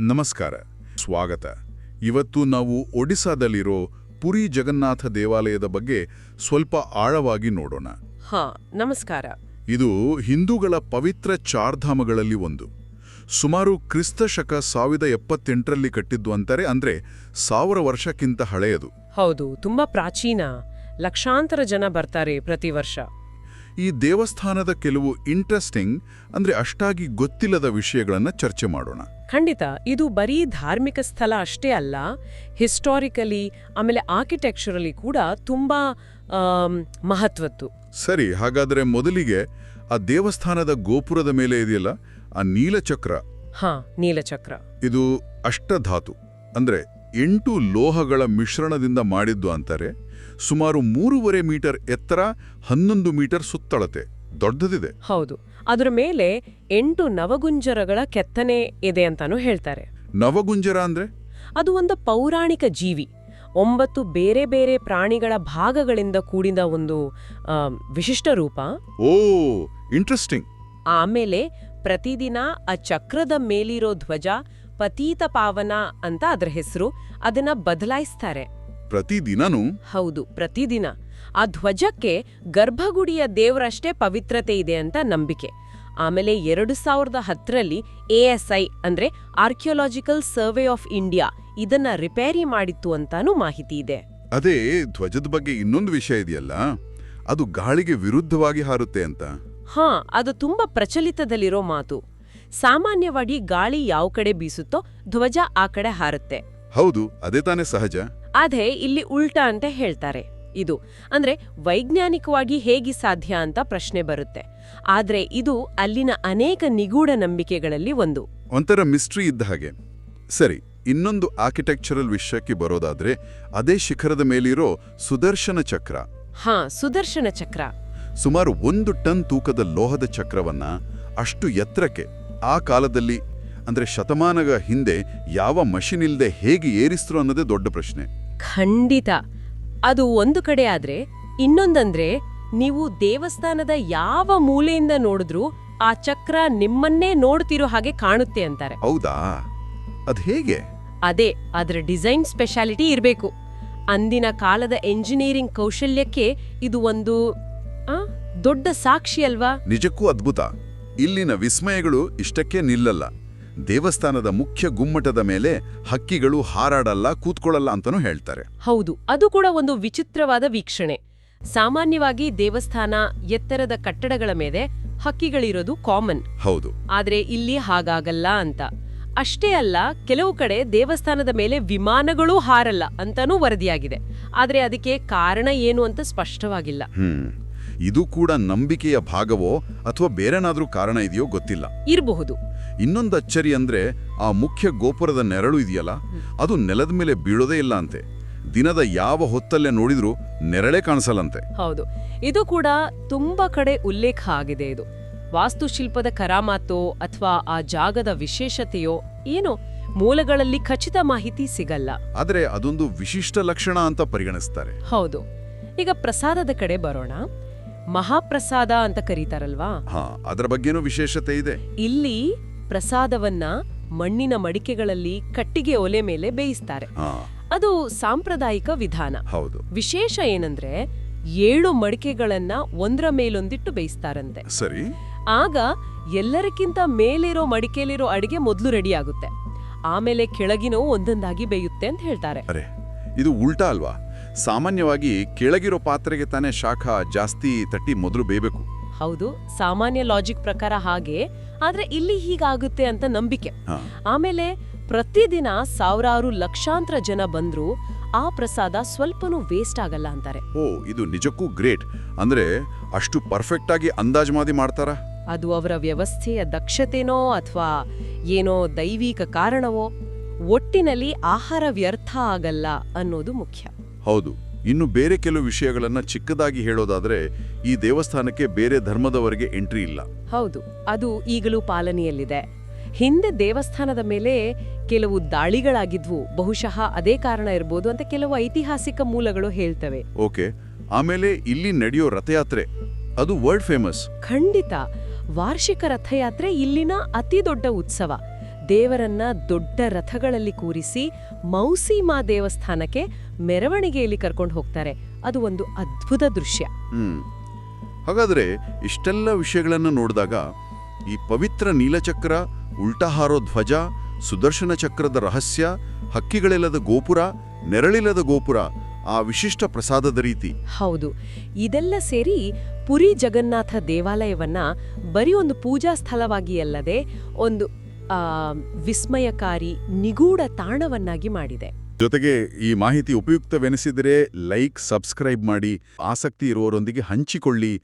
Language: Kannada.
ನಮಸ್ಕಾರ ಸ್ವಾಗತ. ಇವತ್ತು ನಾವು ಒಡಿಸಾದಲ್ಲಿರೋ ಪುರಿ ಜಗನ್ನಾಥ ದೇವಾಲಯದ ಬಗ್ಗೆ ಸ್ವಲ್ಪ ಆಳವಾಗಿ ನೋಡೋಣ. ಹಾ ನಮಸ್ಕಾರ. ಇದು ಹಿಂದೂಗಳ ಪವಿತ್ರ ಚಾರ್ಧಾಮಗಳಲ್ಲಿ ಒಂದು. ಸುಮಾರು ಕ್ರಿಸ್ತ ಶಕ ಸಾವಿರದ ಎಪ್ಪತ್ತೆಂಟರಲ್ಲಿ ಕಟ್ಟಿದ್ದು ಅಂತಾರೆ ಅಂದ್ರೆ ಸಾವಿರ ವರ್ಷಕ್ಕಿಂತ ಹಳೆಯದು. ಹೌದು ತುಂಬಾ ಪ್ರಾಚೀನ. ಲಕ್ಷಾಂತರ ಜನ ಬರ್ತಾರೆ ಪ್ರತಿ ವರ್ಷ. ಈ ದೇವಸ್ಥಾನದ ಕೆಲವು ಇಂಟ್ರೆಸ್ಟಿಂಗ್ ಅಂದ್ರೆ ಅಷ್ಟಾಗಿ ಗೊತ್ತಿಲ್ಲದ ವಿಷಯಗಳನ್ನು ಚರ್ಚೆ ಮಾಡೋಣ. ಖಂಡಿತ ಇದು ಬರೀ ಧಾರ್ಮಿಕ ಸ್ಥಳ ಅಷ್ಟೇ ಅಲ್ಲ ಹಿಸ್ಟಾರಿಕಲಿ ಆಮೇಲೆ ಆರ್ಕಿಟೆಕ್ಚರಲ್ಲಿ ಕೂಡ ತುಂಬಾ ಮಹತ್ವದ್ದು. ಸರಿ ಹಾಗಾದರೆ ಮೊದಲಿಗೆ ಆ ದೇವಸ್ಥಾನದ ಗೋಪುರದ ಮೇಲೆ ಇದೆಯಲ್ಲ ಆ ನೀಲಚಕ್ರ? ಹಾ ನೀಲಚಕ್ರ. ಇದು ಅಷ್ಟಧಾತು ಅಂದ್ರೆ ಎಂಟು ಲೋಹಗಳ ಮಿಶ್ರಣದಿಂದ ಮಾಡಿದ್ದು ಅಂತಾರೆ ಸುಮಾರು ಮೂರುವರೆ ಮೀಟರ್ ಎತ್ತರ ಹನ್ನೊಂದು ಮೀಟರ್ ಸುತ್ತಳತೆ. ದೊಡ್ಡದಿದೆ. ಹೌದು. ಅದರ ಮೇಲೆ ಎಂಟು ನವಗುಂಜರಗಳ ಕೆತ್ತನೆ ಇದೆ ಅಂತಾನೂ ಹೇಳ್ತಾರೆ. ನವಗುಂಜರ ಅಂದ್ರೆ? ಅದು ಒಂದು ಪೌರಾಣಿಕ ಜೀವಿ. ಒಂಬತ್ತು ಬೇರೆ ಬೇರೆ ಪ್ರಾಣಿಗಳ ಭಾಗಗಳಿಂದ ಕೂಡಿದ ಒಂದು ವಿಶಿಷ್ಟ ರೂಪ. ಓ ಇಂಟ್ರೆಸ್ಟಿಂಗ್ ಆಮೇಲೆ ಪ್ರತಿದಿನ ಆ ಚಕ್ರದ ಮೇಲಿರೋ ಧ್ವಜ ಪತೀತ ಪಾವನ ಅಂತ ಅದರ ಹೆಸರು. ಅದನ್ನ ಬದಲಾಯಿಸ್ತಾರೆ. ಪ್ರತಿದಿನನೂ? ಹೌದು ಪ್ರತಿದಿನ. ಆ ಧ್ವಜಕ್ಕೆ ಗರ್ಭಗುಡಿಯ ದೇವರಷ್ಟೇ ಪವಿತ್ರತೆ ಇದೆ ಅಂತ ನಂಬಿಕೆ. ಆಮೇಲೆ ಎರಡು ಸಾವಿರದ ಹತ್ತರಲ್ಲಿ ಎಎಸ್ಐ ಅಂದ್ರೆ ಆರ್ಕಿಯೋಲಾಜಿಕಲ್ ಸರ್ವೆ ಆಫ್ ಇಂಡಿಯಾ ಇದನ್ನ ರಿಪೇರಿ ಮಾಡಿತ್ತು ಅಂತಾನೂ ಮಾಹಿತಿ ಇದೆ. ಅದೇ ಧ್ವಜದ ಬಗ್ಗೆ ಇನ್ನೊಂದು ವಿಷಯ ಇದೆಯಲ್ಲ? ಅದು ಗಾಳಿಗೆ ವಿರುದ್ಧವಾಗಿ ಹಾರುತ್ತೆ ಅಂತ. ಹಾ ಅದು ತುಂಬಾ ಪ್ರಚಲಿತದಲ್ಲಿರೋ ಮಾತು. ಸಾಮಾನ್ಯವಾಗಿ ಗಾಳಿ ಯಾವ ಕಡೆ ಬೀಸುತ್ತೋ ಧ್ವಜ ಆ ಕಡೆ ಹಾರುತ್ತೆ. ಹೌದು ಅದೇ ತಾನೇ ಸಹಜ. ಆದ್ರೆ ಇಲ್ಲಿ ಉಲ್ಟಾ ಅಂತ ಹೇಳ್ತಾರೆ. ಇದು ಅಂದ್ರೆ ವೈಜ್ಞಾನಿಕವಾಗಿ ಹೇಗೆ ಸಾಧ್ಯ ಅಂತ ಪ್ರಶ್ನೆ ಬರುತ್ತೆ. ಆದ್ರೆ ಇದು ಅಲ್ಲಿನ ಅನೇಕ ನಿಗೂಢ ನಂಬಿಕೆಗಳಲ್ಲಿ ಒಂದು. ಒಂಥರ ಮಿಸ್ಟ್ರಿ ಇದ್ದ ಹಾಗೆ. ಸರಿ ಇನ್ನೊಂದು ಆರ್ಕಿಟೆಕ್ಚರಲ್ ವಿಷಯಕ್ಕೆ ಬರೋದಾದ್ರೆ ಅದೇ ಶಿಖರದ ಮೇಲಿರೋ ಸುದರ್ಶನ ಚಕ್ರ. ಹಾ ಸುದರ್ಶನ ಚಕ್ರ. ಸುಮಾರು ಒಂದು ಟನ್ ತೂಕದ ಲೋಹದ ಚಕ್ರವನ್ನ ಅಷ್ಟು ಎತ್ತರಕ್ಕೆ ಆ ಕಾಲದಲ್ಲಿ ಅಂದ್ರೆ ಶತಮಾನಗಳ ಹಿಂದೆ ಯಾವ ಮಷಿನ್ ಇಲ್ಲದೆ ಹೇಗೆ ಏರಿಸ್ರು ಅನ್ನೋದೇ ದೊಡ್ಡ ಪ್ರಶ್ನೆ. ಖಂಡಿತ. ಅದು ಒಂದು ಕಡೆ ಆದ್ರೆ ಇನ್ನೊಂದಂದ್ರೆ ನೀವು ದೇವಸ್ಥಾನದ ಯಾವ ಮೂಲೆಯಿಂದ ನೋಡಿದ್ರೂ ಆ ಚಕ್ರ ನಿಮ್ಮನ್ನೇ ನೋಡ್ತಿರೋ ಹಾಗೆ ಕಾಣುತ್ತೆ ಅಂತಾರೆ. ಹೌದಾ? ಅದ್ ಹೇಗೆ? ಅದೇ ಅದರ ಡಿಸೈನ್ ಸ್ಪೆಷಾಲಿಟಿ ಇರಬೇಕು. ಅಂದಿನ ಕಾಲದ ಎಂಜಿನಿಯರಿಂಗ್ ಕೌಶಲ್ಯಕ್ಕೆ ಇದು ಒಂದು ದೊಡ್ಡ ಸಾಕ್ಷಿ ಅಲ್ವಾ? ನಿಜಕ್ಕೂ ಅದ್ಭುತ. ಇಲ್ಲಿನ ವಿಸ್ಮಯಗಳು ಇಷ್ಟಕ್ಕೆ ನಿಲ್ಲಲ್ಲ. ದೇವಸ್ಥಾನದ ಮುಖ್ಯ ಗುಮ್ಮಟದ ಮೇಲೆ ಹಕ್ಕಿಗಳು ಹಾರಾಡಲ್ಲ ಕೂತ್ಕೊಳ್ಳಲ್ಲ ಅಂತನೂ ಹೇಳ್ತಾರೆ. ಹೌದು ಅದು ಕೂಡ ಒಂದು ವಿಚಿತ್ರವಾದ ವೀಕ್ಷಣೆ. ಸಾಮಾನ್ಯವಾಗಿ ದೇವಸ್ಥಾನ ಎತ್ತರದ ಕಟ್ಟಡಗಳ ಮೇಲೆ ಹಕ್ಕಿಗಳಿರೋದು ಕಾಮನ್ ಹೌದು. ಆದ್ರೆ ಇಲ್ಲಿ ಹಾಗಾಗಲ್ಲ ಅಂತ. ಅಷ್ಟೇ ಅಲ್ಲ ಕೆಲವು ಕಡೆ ದೇವಸ್ಥಾನದ ಮೇಲೆ ವಿಮಾನಗಳೂ ಹಾರಲ್ಲ ಅಂತಾನೂ ವರದಿಯಾಗಿದೆ. ಆದ್ರೆ ಅದಕ್ಕೆ ಕಾರಣ ಏನು ಅಂತ ಸ್ಪಷ್ಟವಾಗಿಲ್ಲ. ಇದು ಕೂಡ ನಂಬಿಕೆಯ ಭಾಗವೋ ಅಥವಾ ಬೇರೆನಾದ್ರೂ ಕಾರಣ ಇದೆಯೋ ಗೊತ್ತಿಲ್ಲ. ಇರಬಹುದು. ಇನ್ನೊಂದು ಅಚ್ಚರಿ ಅಂದ್ರೆ ಆ ಮುಖ್ಯ ಗೋಪುರದ ನೆರಳು ಇದೆಯಲ್ಲ ಅದು ನೆಲದ ಮೇಲೆ ಬೀಳೋದೇ ಇಲ್ಲ ಅಂತೆ. ದಿನದ ಯಾವ ಹೊತ್ತಲ್ಲೇ ನೋಡಿದ್ರೂ ನೆರಳೇ ಕಾಣಿಸಲ್ಲಂತೆ. ಹೌದು. ಇದು ಕೂಡ ತುಂಬಾ ಕಡೆ ಉಲ್ಲೇಖ ಆಗಿದೆ ಇದು. ವಾಸ್ತುಶಿಲ್ಪದ ಕರಾಮಾತೋ ಅಥವಾ ಆ ಜಾಗದ ವಿಶೇಷತೆಯೋ ಏನೋ ಮೂಲಗಳಲ್ಲಿ ಖಚಿತ ಮಾಹಿತಿ ಸಿಗಲ್ಲ. ಆದರೆ ಅದೊಂದು ವಿಶಿಷ್ಟ ಲಕ್ಷಣ ಅಂತ ಪರಿಗಣಿಸ್ತಾರೆ. ಹೌದು. ಈಗ ಪ್ರಸಾದದ ಕಡೆ ಬರೋಣ. ಮಹಾಪ್ರಸಾದ ಅಂತ ಕರೀತಾರಲ್ವಾ? ಹಾ ಅದರ ಬಗ್ಗೆನೂ ವಿಶೇಷತೆ ಇದೆ. ಇಲ್ಲಿ ಪ್ರಸಾದವನ್ನ ಮಣ್ಣಿನ ಮಡಿಕೆಗಳಲ್ಲಿ ಕಟ್ಟಿಗೆ ಒಲೆ ಮೇಲೆ ಬೇಯಿಸ್ತಾರೆ. ಅದು ಸಾಂಪ್ರದಾಯಿಕ ವಿಧಾನ. ಹೌದು. ವಿಶೇಷ ಏನಂದ್ರೆ ಏಳು ಮಡಿಕೆಗಳನ್ನ ಒಂದ್ರ ಮೇಲೊಂದಿಟ್ಟು ಬೇಯಿಸ್ತಾರಂತೆ. ಸರಿ. ಆಗ ಎಲ್ಲರಕ್ಕಿಂತ ಮೇಲಿರೋ ಮಡಿಕೆಲಿರೋ ಅಡಿಗೆ ಮೊದಲು ರೆಡಿ ಆಗುತ್ತೆ. ಆಮೇಲೆ ಕೆಳಗಿನವು ಒಂದೊಂದಾಗಿ ಬೇಯುತ್ತೆ ಅಂತ ಹೇಳ್ತಾರೆ. ಇದು ಉಲ್ಟಾ ಅಲ್ವಾ? ಸಾಮಾನ್ಯವಾಗಿ ಕೆಳಗಿರೋ ಪಾತ್ರೆಗೆ ತಾನೇ ಶಾಖ ಜಾಸ್ತಿ ತಟ್ಟಿ ಮೊದಲು ಬೇಯಬೇಕು. ಹೌದು ಸಾಮಾನ್ಯ ಲಾಜಿಕ್ ಪ್ರಕಾರ ಹಾಗೆ ಆದ್ರೆ ಇಲ್ಲಿ ಹೀಗಾಗುತ್ತೆ ಅಂತ ನಂಬಿಕೆ. ಆಮೇಲೆ ಪ್ರತಿದಿನ ಸಾವಿರಾರು ಲಕ್ಷಾಂತರ ಜನ ಬಂದ್ರು ಆ ಪ್ರಸಾದ ಸ್ವಲ್ಪನೂ ವೇಸ್ಟ್ ಆಗಲ್ಲ ಅಂತಾರೆ. ಓ ಇದು ನಿಜಕ್ಕೂ ಗ್ರೇಟ್ ಅಂದ್ರೆ ಅಷ್ಟು ಪರ್ಫೆಕ್ಟ್ ಆಗಿ ಅಂದಾಜು ಮಾದಿ ಮಾಡ್ತಾರ? ಅದು ಅವರ ವ್ಯವಸ್ಥೆಯ ದಕ್ಷತೆನೋ ಅಥವಾ ಏನೋ ದೈವಿಕ ಕಾರಣವೋ ಒಟ್ಟಿನಲ್ಲಿ ಆಹಾರ ವ್ಯರ್ಥ ಆಗಲ್ಲ ಅನ್ನೋದು ಮುಖ್ಯ. ಹೌದು ಇನ್ನು ಬೇರೆ ಕೆಲವು ವಿಷಯಗಳನ್ನ ಚಿಕ್ಕದಾಗಿ ಹೇಳೋದಾದ್ರೆ ಈ ದೇವಸ್ಥಾನಕ್ಕೆ ಬೇರೆ ಧರ್ಮದವರಿಗೆ ಎಂಟ್ರಿ ಇಲ್ಲ. ಹೌದು ಅದು ಈಗಲೂ ಪಾಲನೆಯಲ್ಲಿದೆ. ಹಿಂದೆ ದೇವಸ್ಥಾನದ ಮೇಲೆ ಕೆಲವು ದಾಳಿಗಳಾಗಿದ್ವು ಬಹುಶಃ ಅದೇ ಕಾರಣ ಇರ್ಬೋದು ಅಂತ ಕೆಲವು ಐತಿಹಾಸಿಕ ಮೂಲಗಳು ಹೇಳ್ತವೆ. ಓಕೆ ಆಮೇಲೆ ಇಲ್ಲಿ ನಡೆಯೋ ರಥಯಾತ್ರೆ ಅದು ವರ್ಲ್ಡ್ ಫೇಮಸ್ ಖಂಡಿತ ವಾರ್ಷಿಕ ರಥಯಾತ್ರೆ ಇಲ್ಲಿನ ಅತಿ ದೊಡ್ಡ ಉತ್ಸವ. ದೇವರನ್ನ ದೊಡ್ಡ ರಥಗಳಲ್ಲಿ ಕೂರಿಸಿ ಮೌಸಿಮಾ ದೇವಸ್ಥಾನಕ್ಕೆ ಮೆರವಣಿಗೆಯಲ್ಲಿ ಕರ್ಕೊಂಡು ಹೋಗ್ತಾರೆ. ಅದು ಒಂದು ಅದ್ಭುತ ದೃಶ್ಯ. ಹಾಗಾದ್ರೆ ಇಷ್ಟೆಲ್ಲ ವಿಷಯಗಳನ್ನು ನೋಡಿದಾಗ ಈ ಪವಿತ್ರ ನೀಲಚಕ್ರ ಉಲ್ಟಾ ಹಾರೋ ಧ್ವಜ ಸುದರ್ಶನ ಚಕ್ರದ ರಹಸ್ಯ ಹಕ್ಕಿಗಳಿಲ್ಲದ ಗೋಪುರ ನೆರಳಿಲ್ಲದ ಗೋಪುರ ಆ ವಿಶಿಷ್ಟ ಪ್ರಸಾದದ ರೀತಿ. ಹೌದು. ಇದೆಲ್ಲ ಸೇರಿ ಪುರಿ ಜಗನ್ನಾಥ ದೇವಾಲಯವನ್ನ ಬರೀ ಒಂದು ಪೂಜಾ ಸ್ಥಳವಾಗಿ ಅಲ್ಲದೆ ಒಂದು ವಿಸ್ಮಯಕಾರಿ ನಿಗೂಢ ತಾಣವನ್ನಾಗಿ ಮಾಡಿದೆ. ಜೊತೆಗೆ ಈ ಮಾಹಿತಿ ಉಪಯುಕ್ತವೆನಿಸಿದರೆ ಲೈಕ್ ಸಬ್ಸ್ಕ್ರೈಬ್ ಮಾಡಿ ಆಸಕ್ತಿ ಇರುವವರೊಂದಿಗೆ ಹಂಚಿಕೊಳ್ಳಿ.